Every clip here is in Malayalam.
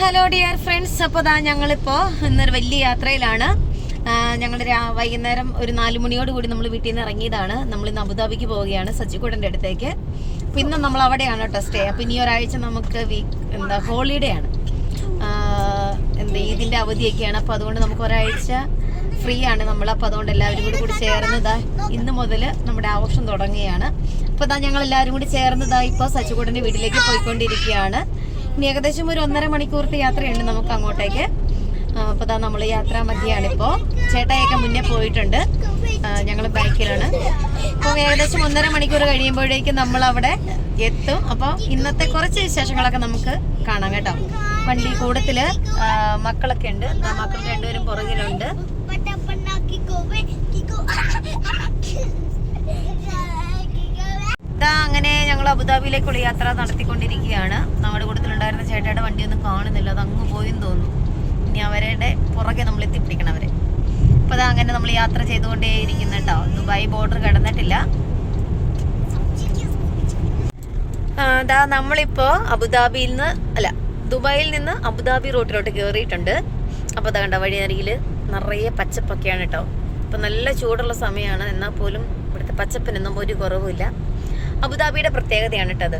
ഹലോ ഡിയർ ഫ്രണ്ട്സ് അപ്പോൾ ദാ ഞങ്ങളിപ്പോൾ ഇന്നൊരു വലിയ യാത്രയിലാണ്. ഞങ്ങൾ വൈകുന്നേരം ഒരു നാല് മണിയോട് കൂടി നമ്മൾ വീട്ടിൽ നിന്ന് ഇറങ്ങിയതാണ്. നമ്മൾ ഇന്ന് അബുദാബിക്ക് പോവുകയാണ് സച്ചിക്കുടന്റെ അടുത്തേക്ക്. ഇന്ന് നമ്മൾ അവിടെയാണ് കേട്ടോ സ്റ്റേ അപ്പോൾ ഇനി ഒരാഴ്ച നമുക്ക് വീക്ക് എന്താ ഹോളിഡേ ആണ്. എന്താ ഈദിന്റെ അവധിയൊക്കെയാണ്. അപ്പോൾ അതുകൊണ്ട് നമുക്ക് ഒരാഴ്ച ഫ്രീ ആണ് നമ്മൾ അപ്പോൾ അതുകൊണ്ട് എല്ലാവരും കൂടി കൂടി ചേർന്നതാ ഇന്ന് മുതൽ നമ്മുടെ ആഘോഷം തുടങ്ങുകയാണ്. അപ്പോൾ ഇതാ ഞങ്ങൾ എല്ലാവരും കൂടി ചേർന്നതാ ഇപ്പോൾ സച്ചിക്കുടന്റെ വീട്ടിലേക്ക് പോയിക്കൊണ്ടിരിക്കുകയാണ്. ഇനി ഏകദേശം ഒരു ഒന്നര മണിക്കൂറത്തെ യാത്രയുണ്ട് നമുക്ക് അങ്ങോട്ടേക്ക്. അപ്പോൾ ഇതാ നമ്മൾ യാത്രാ മധ്യയാണ് ഇപ്പോൾ ചേട്ടായൊക്കെ മുന്നേ പോയിട്ടുണ്ട്. ഞങ്ങൾ ബൈക്കിലാണ്. അപ്പോൾ ഏകദേശം ഒന്നര മണിക്കൂർ കഴിയുമ്പോഴേക്കും നമ്മൾ അവിടെ എത്തും. അപ്പോൾ ഇന്നത്തെ കുറച്ച് വിശേഷങ്ങളൊക്കെ നമുക്ക് കാണാം കേട്ടോ. വണ്ടി കൂടത്തിൽ മക്കളൊക്കെ ഉണ്ട്. മക്കൾ രണ്ടുപേരും പുറകിലുണ്ട്. അബുദാബിയിലേക്കുള്ള യാത്ര നടത്തിക്കൊണ്ടിരിക്കുകയാണ്. നമ്മുടെ കൂട്ടത്തിലുണ്ടായിരുന്ന ചേട്ടയുടെ വണ്ടിയൊന്നും കാണുന്നില്ല. അത് അങ്ങ് പോയെന്ന് തോന്നുന്നു. ഇനി അവരുടെ പുറകെ നമ്മൾ എത്തിപ്പിടിക്കണം അവരെ. അപ്പൊ അത് അങ്ങനെ നമ്മൾ യാത്ര ചെയ്തുകൊണ്ടേ ഇരിക്കുന്നു കേട്ടോ ദുബായ് ബോർഡർ കടന്നിട്ടില്ല. അതാ നമ്മളിപ്പോ അബുദാബിയിൽ നിന്ന് അല്ല ദുബായിൽ നിന്ന് അബുദാബി റൂട്ടിലോട്ട് കയറിയിട്ടുണ്ട് അപ്പോൾ അതാ കണ്ട വഴിയരികിൽ നിറയെ പച്ചപ്പൊക്കെയാണ് കേട്ടോ ഇപ്പം നല്ല ചൂടുള്ള സമയമാണ്. എന്നാൽ പോലും ഇവിടുത്തെ പച്ചപ്പിനൊന്നും ഒരു കുറവുമില്ല. അബുദാബിയുടെ പ്രത്യേകതയാണ് കേട്ടത്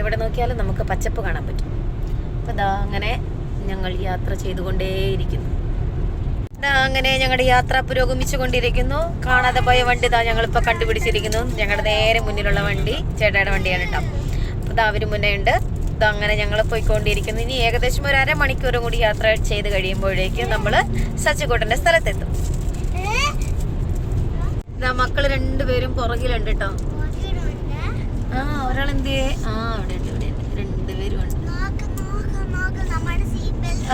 എവിടെ നോക്കിയാലും നമുക്ക് പച്ചപ്പ് കാണാൻ പറ്റും. അപ്പോൾ ദാ അങ്ങനെ ഞങ്ങൾ യാത്ര ചെയ്തുകൊണ്ടേയിരിക്കുന്നു. അങ്ങനെ ഞങ്ങളുടെ യാത്ര പുരോഗമിച്ചു കൊണ്ടിരിക്കുന്നു. കാണാതെ പോയ വണ്ടി ഇതാ ഞങ്ങളിപ്പോൾ കണ്ടുപിടിച്ചിരിക്കുന്നു. ഞങ്ങളുടെ നേരെ മുന്നിലുള്ള വണ്ടി ചേട്ടായുടെ വണ്ടിയാണ് കേട്ടോ അപ്പോൾ ഇതാ മുന്നേ ഉണ്ട്. ഇതാ അങ്ങനെ ഞങ്ങൾ പോയിക്കൊണ്ടിരിക്കുന്നു. ഇനി ഏകദേശം ഒരു അരമണിക്കൂറും കൂടി യാത്ര ചെയ്ത് കഴിയുമ്പോഴേക്കും നമ്മൾ സച്ചിക്കോട്ടന്റെ സ്ഥലത്തെത്തും. ഇതാ മക്കൾ രണ്ടുപേരും പുറകിലുണ്ട് കേട്ടോ ആ ഒരാൾ എന്ത് ആ അവിടെ ഉണ്ട് ഇവിടെ ഉണ്ട്. രണ്ടുപേരും ഉണ്ട്.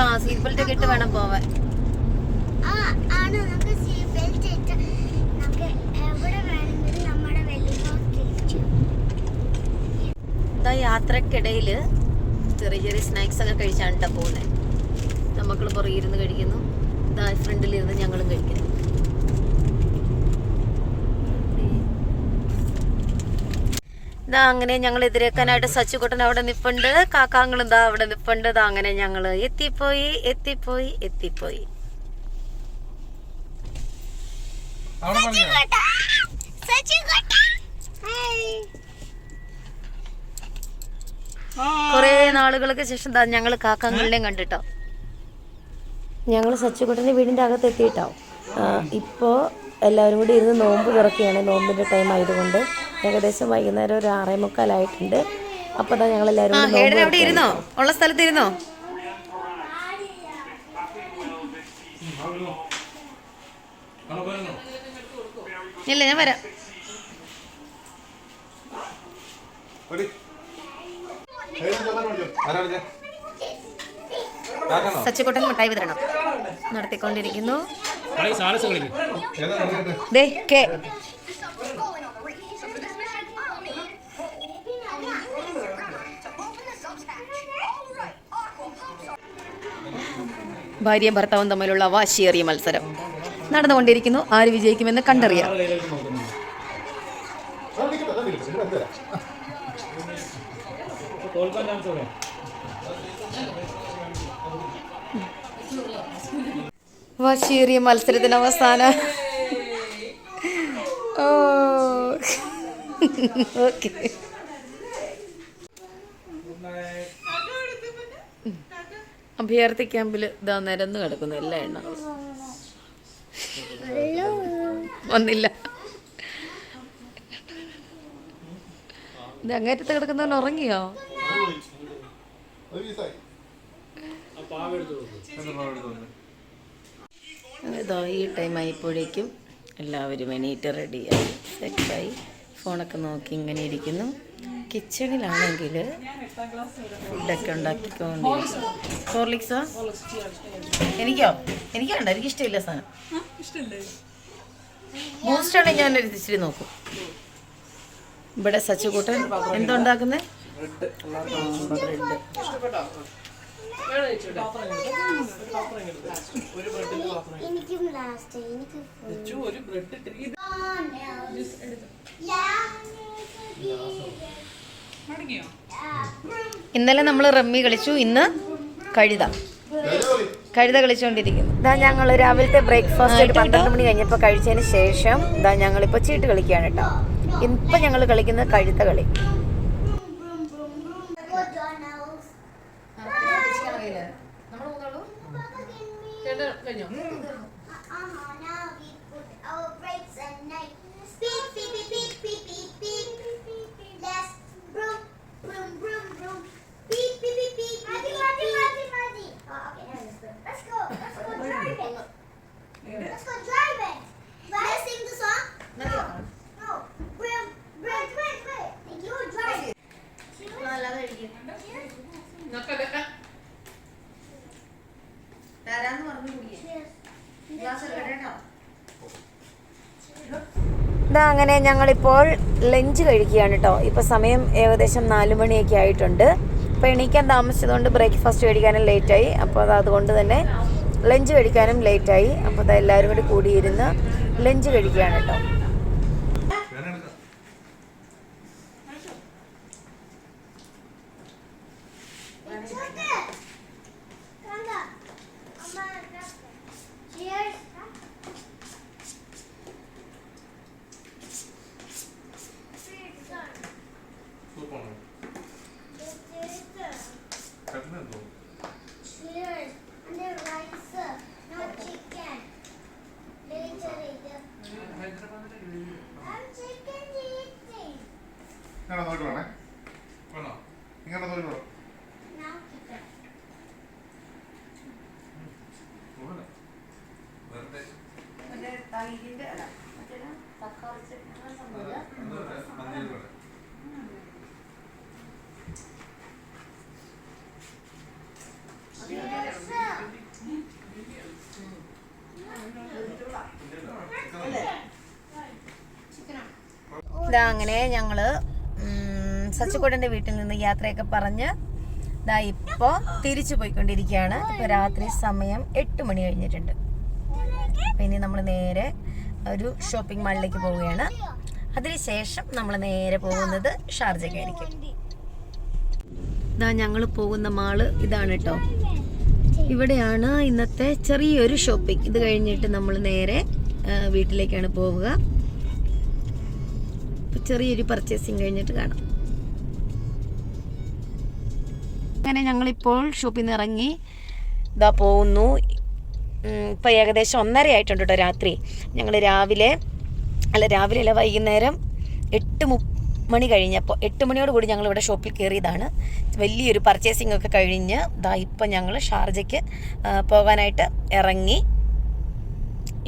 ആ സീറ്റ് ബെൽറ്റ് ഒക്കെ ഇട്ട് വേണം പോവാൻ. ഇതാ യാത്രക്കിടയിൽ ചെറിയ ചെറിയ സ്നാക്സ് ഒക്കെ കഴിച്ചാണ് കേട്ടോ പോകുന്നത് നമ്മൾ പുറകിരുന്ന് കഴിക്കുന്നു. ഫ്രണ്ടിൽ ഫ്രണ്ടിലിരുന്ന് ഞങ്ങളും കഴിക്കുന്നു. ഇതാ അങ്ങനെ ഞങ്ങൾ എതിരേക്കാനായിട്ട് സച്ചുകുട്ടൻ അവിടെ നിപ്പുണ്ട് കാക്കാങ്ങളും ഇതാ അവിടെ നിപ്പുണ്ട്. ഇതാ അങ്ങനെ ഞങ്ങൾ എത്തിപ്പോയി എത്തിപ്പോയി എത്തിപ്പോയി. അവിടെ പറഞ്ഞോ? കുറേ നാളുകൾക്ക് ശേഷം ദാ ഞങ്ങൾ കാക്കാങ്ങളുടെയും കണ്ടിട്ടോ. ഞങ്ങൾ സച്ചുകുട്ടന്റെ വീടിന്റെ അകത്ത് എത്തിയിട്ടോ. ഇപ്പോ എല്ലാവരും കൂടി ഇരുന്ന് നോമ്പ് തുറക്കുകയാണ്. നോമ്പിന്റെ ടൈം ആയതുകൊണ്ട്. ഏകദേശം വൈകുന്നേരം ഒരു ആറേ മുക്കാലായിട്ടുണ്ട് അപ്പോൾ അതാ ഞങ്ങൾ എല്ലാവരും കൂടി അവിടെ ഇരുന്നോ ഉള്ള സ്ഥലത്ത് ഇരുന്നോ ഇല്ല ഞാൻ വരാം? കാക്കാണോ? മിഠായി വിതരണം നടത്തിക്കൊണ്ടിരിക്കുന്നു? ദേ കെ ഭാര്യയും ഭർത്താവും തമ്മിലുള്ള വാശിയേറിയ മത്സരം. നടന്നുകൊണ്ടിരിക്കുന്നു. ആര് വിജയിക്കുമെന്ന് കണ്ടറിയാം? വാശിയേറിയ മത്സരത്തിന് അവസാനം. ഓ. ഓക്കെ. അഭയാർത്ഥി ക്യാമ്പിൽ ഇതാ നിരന്ന് കിടക്കുന്നു എല്ലാ എണ്ണ. വന്നില്ല. ഇത് അങ്ങേറ്റത്ത് കിടക്കുന്നവൻ ഉറങ്ങിയോ? ഇതോ ഈ ടൈം ആയപ്പോഴേക്കും എല്ലാവരും എണീറ്റ് റെഡിയായി സെറ്റായി ഫോണൊക്കെ നോക്കി ഇങ്ങനെ ഇരിക്കുന്നു. കിച്ചണിലാണെങ്കിൽ ഫുഡൊക്കെ ഉണ്ടാക്കിക്കൊണ്ട് ഹോർലിക്സോ? എനിക്കോ? എനിക്ക് വേണ്ട എനിക്ക് ഇഷ്ടമില്ല സാധനം ബൂസ്റ്റാണെങ്കിൽ ഞാൻ ഒരു ഇച്ചിരി നോക്കും. ഇവിടെ സച്ചുകൂട്ടൻ എന്താ ഉണ്ടാക്കുന്നത് എനിക്കും ലാസ്റ്റ് എനിക്ക് full. ഇന്നലെ നമ്മൾ റമ്മി കളിച്ചു ഇന്ന് കഴുത. കഴുത കളിച്ചുകൊണ്ടിരിക്കുന്നു ഇതാ ഞങ്ങൾ രാവിലത്തെ ബ്രേക്ക്ഫാസ്റ്റ് ഒരു പന്ത്രണ്ട് മണി കഴിഞ്ഞപ്പോൾ കഴിച്ചതിന് ശേഷം ഇതാ ഞങ്ങളിപ്പോൾ ചീട്ട് കളിക്കുകയാണ് കേട്ടോ. ഇപ്പം ഞങ്ങൾ കളിക്കുന്നത് കഴുത കളി. ആയില്ലേ? നമ്മൾ മൂന്നാളും ചേട്ടൻ കഴിഞ്ഞോ? ഇതാ അങ്ങനെ ഞങ്ങളിപ്പോൾ ലഞ്ച് കഴിക്കുകയാണ് കേട്ടോ. ഇപ്പോൾ സമയം ഏകദേശം നാല് മണിയൊക്കെ ആയിട്ടുണ്ട്. അപ്പോൾ എണീക്കാൻ താമസിച്ചതുകൊണ്ട് ബ്രേക്ക്ഫാസ്റ്റ് കഴിക്കാനും ലേറ്റായി. അപ്പോൾ അത് അതുകൊണ്ട് തന്നെ ലഞ്ച് കഴിക്കാനും ലേറ്റായി. അപ്പോൾ അത് എല്ലാവരും കൂടി കൂടിയിരുന്ന് ലഞ്ച് കഴിക്കുകയാണ് കേട്ടോ. ഇതാ അങ്ങനെ ഞങ്ങൾ സച്ചിക്കോടന്റെ വീട്ടിൽ നിന്ന് യാത്രയൊക്കെ പറഞ്ഞ് ഇതാ ഇപ്പോൾ തിരിച്ചു പോയിക്കൊണ്ടിരിക്കുകയാണ്. ഇപ്പോൾ രാത്രി സമയം എട്ട് മണി കഴിഞ്ഞിട്ടുണ്ട്. ഇനി നമ്മൾ നേരെ ഒരു ഷോപ്പിംഗ് മാളിലേക്ക് പോവുകയാണ്. അതിനുശേഷം നമ്മൾ നേരെ പോകുന്നത് ഷാർജയ്ക്കായിരിക്കും ഇതാ ഞങ്ങൾ പോകുന്ന മാൾ ഇതാണ് കേട്ടോ ഇവിടെയാണ് ഇന്നത്തെ ചെറിയൊരു ഷോപ്പിംഗ് ഇത് കഴിഞ്ഞിട്ട് നമ്മൾ നേരെ വീട്ടിലേക്കാണ് പോവുക. ചെറിയൊരു പർച്ചേസിങ് കഴിഞ്ഞിട്ട് കാണാം. അങ്ങനെ ഞങ്ങളിപ്പോൾ ഷോപ്പിൽ നിന്ന് ഇറങ്ങി ഇതാ പോകുന്നു ഉം, ഇപ്പൊ ഏകദേശം ഒന്നര ആയിട്ടുണ്ട് കേട്ടോ രാത്രി. ഞങ്ങൾ രാവിലെ അല്ല രാവിലെ അല്ല വൈകുന്നേരം എട്ട് മു മണി കഴിഞ്ഞപ്പോൾ എട്ട് മണിയോട് കൂടി ഞങ്ങൾ ഇവിടെ ഷോപ്പിൽ കയറിയതാണ് വലിയൊരു പർച്ചേസിംഗ് ഒക്കെ കഴിഞ്ഞ് ദാ ഇപ്പം ഞങ്ങൾ ഷാർജയ്ക്ക് പോകാനായിട്ട് ഇറങ്ങി.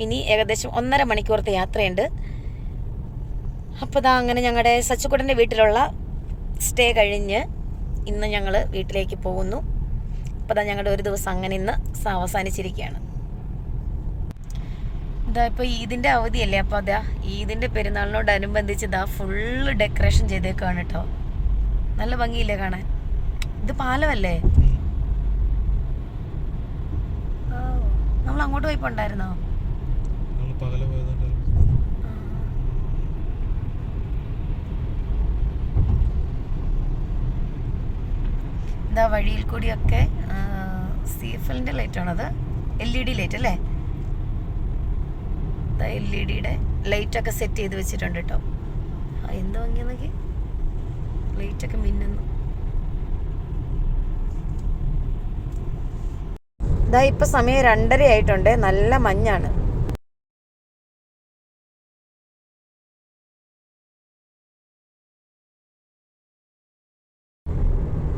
ഇനി ഏകദേശം ഒന്നര മണിക്കൂറത്തെ യാത്രയുണ്ട്. അപ്പോൾ ദാ അങ്ങനെ ഞങ്ങളുടെ സച്ചുക്കുട്ടന്റെ വീട്ടിലുള്ള സ്റ്റേ കഴിഞ്ഞ് ഇന്ന് ഞങ്ങൾ വീട്ടിലേക്ക് പോകുന്നു. അപ്പോൾ ദാ ഞങ്ങളുടെ ഒരു ദിവസം അങ്ങനെ ഇന്ന് അവസാനിച്ചിരിക്കുകയാണ്. ഇതാ ഇപ്പോൾ ഈദിന്റെ അവധിയല്ലേ? അപ്പോൾ അതാ ഈദിന്റെ പെരുന്നാളിനോടനുബന്ധിച്ച് ഇതാ ഫുള്ള് ഡെക്കറേഷൻ ചെയ്തേക്കാണ് കേട്ടോ നല്ല ഭംഗിയില്ലേ കാണാൻ? ഇത് പാലമല്ലേ? നമ്മൾ അങ്ങോട്ട് പകല പോയതുകൊണ്ട് ഇതാ വഴിയിൽ കൂടിയൊക്കെ സി എഫ് എല്ലിന്റെ ലൈറ്റാണത് എൽ ഇ ഡി ലൈറ്റ് അല്ലേ? എൽ ഇ ഡിയുടെ ലൈറ്റൊക്കെ സെറ്റ് ചെയ്ത് വെച്ചിട്ടുണ്ട് കേട്ടോ എന്ത് ലൈറ്റ് ലൈറ്റൊക്കെ മിന്നുന്നു. ഇതാ ഇപ്പൊ സമയം രണ്ടര ആയിട്ടുണ്ട്. നല്ല മഞ്ഞാണ്.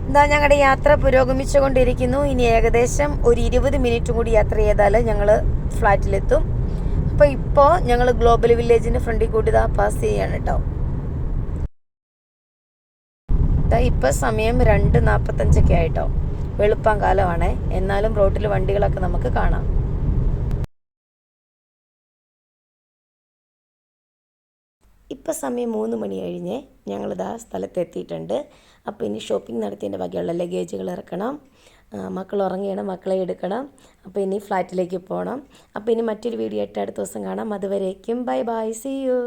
എന്താ ഞങ്ങളുടെ യാത്ര പുരോഗമിച്ചുകൊണ്ടിരിക്കുന്നു. ഇനി ഏകദേശം ഒരു ഇരുപത് മിനിറ്റും കൂടി യാത്ര ചെയ്താൽ ഞങ്ങൾ ഫ്ലാറ്റിലെത്തും. അപ്പോൾ ഇപ്പോൾ ഞങ്ങൾ ഗ്ലോബൽ വില്ലേജിന്റെ ഫ്രണ്ടിൽ കൂടി ഇതാ പാസ് ചെയ്യാണ് കേട്ടോ ഇപ്പൊ ഇപ്പോൾ സമയം രണ്ട് നാൽപ്പത്തഞ്ചൊക്കെ ആയിട്ടോ. വെളുപ്പം കാലമാണ്. എന്നാലും റോഡിൽ വണ്ടികളൊക്കെ നമുക്ക് കാണാം. ഇപ്പം സമയം മൂന്ന് മണി കഴിഞ്ഞ് ഞങ്ങളിതാ സ്ഥലത്ത് എത്തിയിട്ടുണ്ട് അപ്പോൾ ഇനി ഷോപ്പിംഗ് നടത്തിയതിന്റെ ബാക്കിയുള്ള ലഗേജുകൾ ഇറക്കണം. മക്കൾ ഉറങ്ങിയാണ് മക്കളെ എടുക്കണം. അപ്പോൾ ഇനി ഫ്ലാറ്റിലേക്ക് പോകണം അപ്പോൾ ഇനി മറ്റൊരു വീഡിയോ ആയിട്ട് അടുത്ത ദിവസം കാണാം. അതുവരേക്കും ബൈ ബൈ സി യു